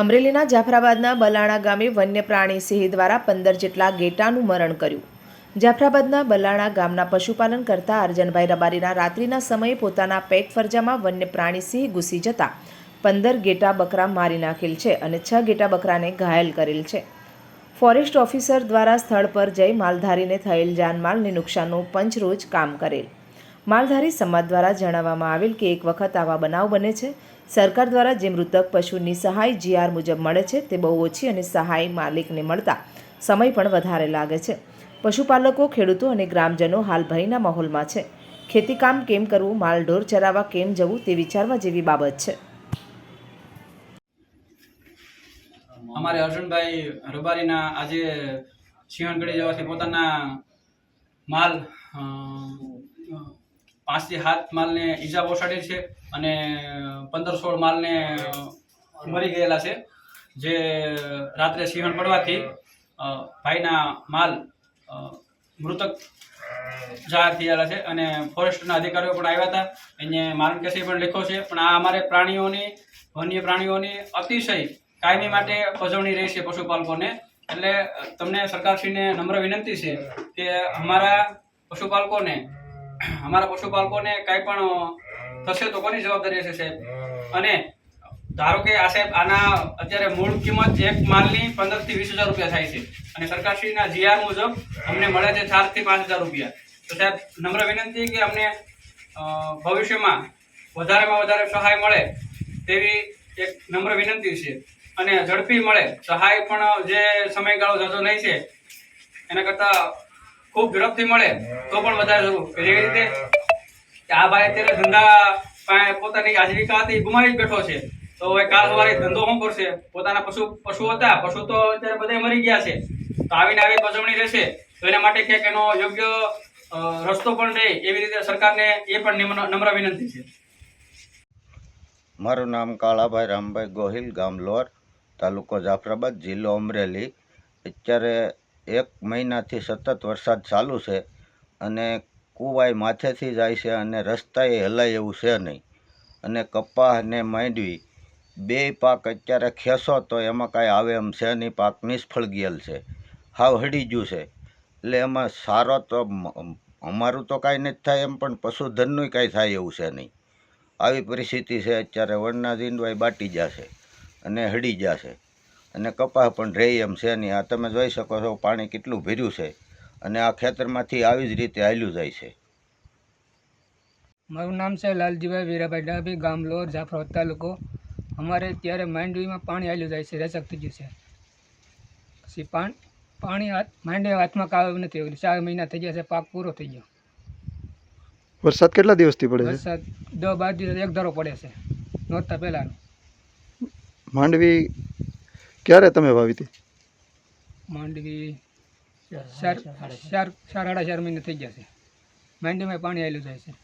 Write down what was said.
અમરેલીના જાફરાબાદના બલાણા ગામે વન્ય પ્રાણી સિંહ દ્વારા પંદર જેટલા ગેટાનું મરણ કર્યું. જાફરાબાદના બલાણા ગામના પશુપાલન કરતા અર્જનભાઈ રબારીના રાત્રિના સમયે પોતાના પેટ ફરજામાં વન્ય પ્રાણી સિંહ ઘૂસી જતા પંદર ગેટા બકરા મારી નાખેલ છે અને છ ગેટા બકરાને ઘાયલ કરેલ છે. ફોરેસ્ટ ઓફિસર દ્વારા સ્થળ પર જઈ માલધારીને થયેલ જાનમાલને નુકસાનનું પંચરોજ કામ કરેલ. માલધારી સમાજ દ્વારા જણાવવામાં આવેલ કે એક વખત આવા બનાવ બને છે. સરકાર દ્વારા જે મૃતક પશુની સહાય જીઆર મુજબ મળે છે તે બહુ ઓછી અને સહાય માલિકને મળતા સમય પણ વધારે લાગે છે. પશુપાલકો, ખેડૂતો અને ગ્રામજનો હાલ ભયના માહોલમાં છે. ખેતીકામ કેમ કરવું, માલઢોર ચરાવવા કેમ જવું તે વિચારવા જેવી બાબત છે. અમારે અર્જુનભાઈ રબારીના આજે સિંહણગઢી જવાથી પોતાના માલ પાંચથી સાત માલને ઈજા પહોંચાડી છે અને પંદર સોળ માલને મરી ગયેલા છે. જે રાત્રે સિંહણ પડવાથી ભાઈના માલ મૃતક જાહેર થયેલા છે અને ફોરેસ્ટના અધિકારીઓ પણ આવ્યા હતા. એને મારણ કેસે પણ લખ્યો છે. પણ આ અમારે પ્રાણીઓની, વન્ય પ્રાણીઓની અતિશય કાયમી માટે પજવણી રહી છે પશુપાલકોને. એટલે તમને સરકારશ્રીને નમ્ર વિનંતી છે કે અમારા પશુપાલકોને અમારા પશુપાલકોને કાંઈ પણ થશે તો કોની જવાબદારી હશે સાહેબ? અને ધારો કે આ સાહેબ આના અત્યારે મૂળ કિંમત એક માલની પંદરથી વીસ હજાર રૂપિયા થાય છે. અને સરકારશ્રીના જીઆર મુજબ અમને મળે છે ચારથી પાંચ હજાર રૂપિયા. તો સાહેબ, નમ્ર વિનંતી કે અમને ભવિષ્યમાં વધારેમાં વધારે સહાય મળે તેવી એક નમ્ર વિનંતી છે. અને ઝડપી મળે. સહાય પણ જે સમયગાળો જતો નહીં છે, એના કરતાં ખૂબ ઝડપથી મળે, તો પણ વધારે કે જેવી રીતે આ ભાઈ અત્યારે ધંધા પોતાની આજીવિકા હતી ગુમાવી બેઠો છે, તો હવે કાલ સવારે ધંધો શું કરશે? પોતાના પશુ પશુ હતા, પશુ તો અત્યારે બધા મરી ગયા છે. તો આવીને આવી પજવણી રહેશે, તો એના માટે ક્યાંક એનો યોગ્ય રસ્તો પણ રહે, એવી રીતે સરકારને એ પણ નમ્ર વિનંતી છે. મારું નામ કાળાભાઈ રામભાઈ ગોહિલ, ગામ લોર, તાલુકો જાફરાબાદ, જિલ્લો અમરેલી. અત્યારે એક મહિનાથી સતત વરસાદ ચાલુ છે અને કુવાય માથેથી જાય છે અને રસ્તાએ હલાય એવું છે નહીં. અને કપાહ અને માંડવી. બે પાક અત્યારે ખેંચો તો એમાં કાંઈ આવે એમ છે નહીં, પાક નિષ્ફળ ગયેલ છે. હાવ હડી ગયું છે. એટલે એમાં સારો તો અમારું તો કાંઈ નથી થાય એમ, પણ પશુધનનું કાંઈ થાય એવું છે નહીં. આવી પરિસ્થિતિ છે, અત્યારે વરના જીંડવાઈ બાટી જશે અને હડી જશે અને કપાસ પણ રહે એમ છે નહીં આ તમે જોઈ શકો છો પાણી કેટલું ભર્યું છે અને આ ખેતરમાંથી આવી જ રીતે હાલ્યું જાય છે. મારું નામ છે લાલજીભાઈ વીરાભાઈ ડાભી ગામ લોર જાફરાબાદ તાલુકો. અમારે ત્યારે માંડવીમાં પાણી હાલ્યું જાય છે રેચક થઈ ગયું છે. પછી પાણ પાણી હાથ માંડવી હાથમાં કાવ નથી આવ્યું ચાર મહિના થઈ ગયા છે પાક પૂરો થઈ ગયો. વરસાદ કેટલા દિવસથી પડે છે? વરસાદ દસ બાર દિવસ એક ધારો પડે છે. નોરતા પહેલાંનો. માંડવી ક્યારે તમે વાવી હતી? માંડવી ચાર ચાર સાડા ચાર મહિને થઈ ગયા છે. માંડવીમાં પાણી આવેલું જાય છે.